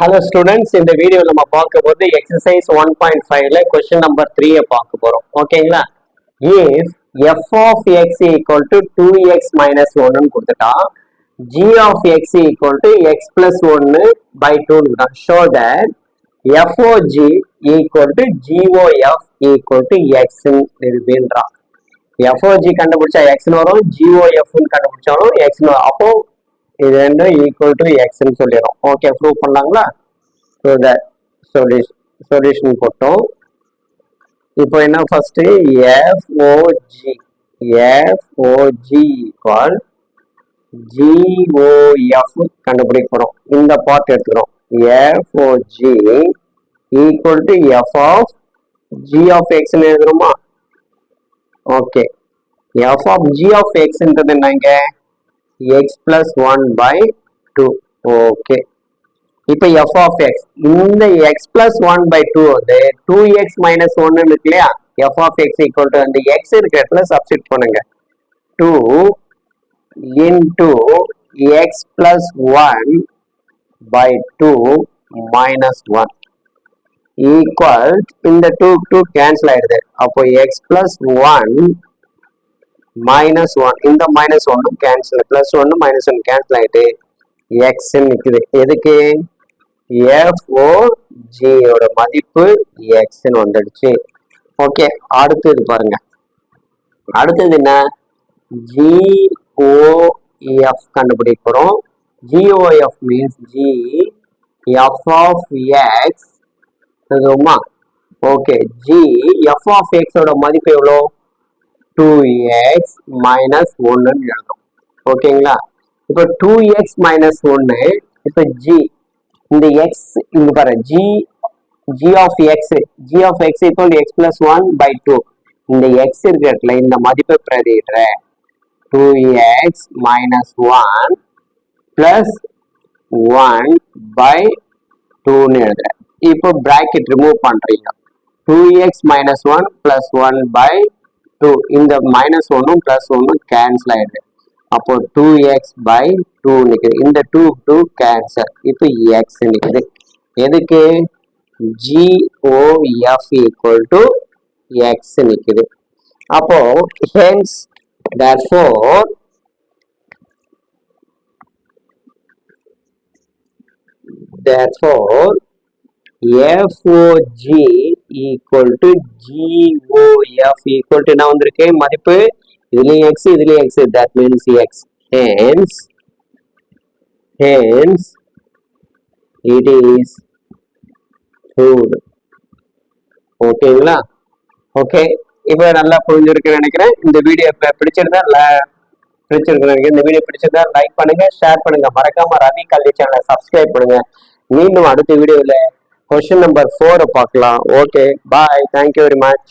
Hello students இந்த video நம்ம பார்க்க போது எக்ஸசைஸ் ஒன் பாயிண்ட் ஃபைவ்ல கொஸ்டின் நம்பர் த்ரீயை பார்க்க போறோம். ஓகேங்களா if f of x equal to two x minus ஒன்னு கொடுத்துட்டா g of x equal to x plus ஒன்னு பை டூன்னு show that FOG equal to GOF equal to x நிரூபின்றான். FOG கண்டுபிடிச்சா எக்ஸ்னு வரும் ஜிஓஎஃப்னு கண்டுபிடிச்சாலும் எக்ஸ்னு வரும். அப்போ இது ரெண்டும் ஈக்குவல் டு எக்ஸ்ன்னு சொல்லிடும் ஓகே ப்ரூவ் பண்ணலாங்களா ஸோ த சொல்யூஷன் சொல்யூஷன் போட்டோம். இப்போ என்ன first f o g f o g equal g o f கண்டுபிடிக்க போகிறோம் இந்த பார்ட் எடுத்துக்கிறோம். FOG equal to f of g of எக்ஸ்னு எழுதுறோமா? Okay f of g of எக்ஸ்ன்றது என்னங்க? X plus one by two okay இப்போ எஃப் ஆஃப் எக்ஸ் இந்த x plus one by two வந்து two X minus ஒன்னு இருக்கு இல்லையா? F of x equal to அந்த X இருக்கிற இடத்துல சப்ஸ்டிட் பண்ணுங்க. Two into x plus one by two minus one equal இந்த டூ டூ கேன்சல் ஆயிடுது. அப்போ x plus one minus one இந்த மைனஸ் ஒன்னும் கேன்சல் பிளஸ் ஒன்னு மைனஸ் ஒன் கேன்சல் ஆயிட்டு எக்ஸ் நிக்குது. எதுக்கு? எஃப்ஓ ஜியோட மதிப்பு எக்ஸ்ன்னு வந்துடுச்சு. ஓகே அடுத்தது பாருங்க. அடுத்தது என்ன? ஜிஓஎஃப் கண்டுபிடிக்க போறோம் GOF means g f of x okay g f of எக்ஸோட மதிப்பு எவ்வளோ? டூ எக்ஸ் மைனஸ் ஒன்றுன்னு எழுதும். ஓகேங்களா இப்போ டூ எக்ஸ் மைனஸ் ஒன்று இப்போ ஜி இந்த எக்ஸ் இந்த பாரு g g of x g of x equal x plus one by two இந்த எக்ஸ் இருக்கிற இடத்துல இந்த மதிப்பை பிரதிடுற two x minus one plus one by டூன்னு எழுதுறேன் இப்போ பிராக்கெட் ரிமூவ் பண்றீங்க. Two x minus one plus one by two இந்த மைனஸ் ஒன்னும் பிளஸ் ஒன்னும் கேன்சல் ஆயிடுது அப்போ டூ எக்ஸ் பை டூ நிற்குது இந்த டூ டூ கேன்சல் இப்போ எக்ஸ் நிற்குது எதுக்கு ஜிஓஎஃப் ஈக்குவல் டு எக்ஸ் நிற்குது அப்போ hence therefore therefore FOG equal to GOF equal to என்ன வந்திருக்கு? மதிப்பு இதுலயும் எக்ஸ் இதுலயும் x that means x hence hence it is proved ஓகேங்களா ஓகே இப்போ நல்லா புரிஞ்சிருக்குன்னு நினைக்கிறேன். இந்த வீடியோ பிடிச்சிருந்தா ல- பிடிச்சிருக்கு இந்த வீடியோ பிடிச்சிருந்தா லைக் பண்ணுங்க ஷேர் பண்ணுங்க. மறக்காம ரவி கல்வி சேனலை சப்ஸ்கிரைப் பண்ணுங்க. மீண்டும் அடுத்த வீடியோவில் கொஸ்டின் நம்பர் ஃபோரை பார்க்கலாம். Okay bye thank you very much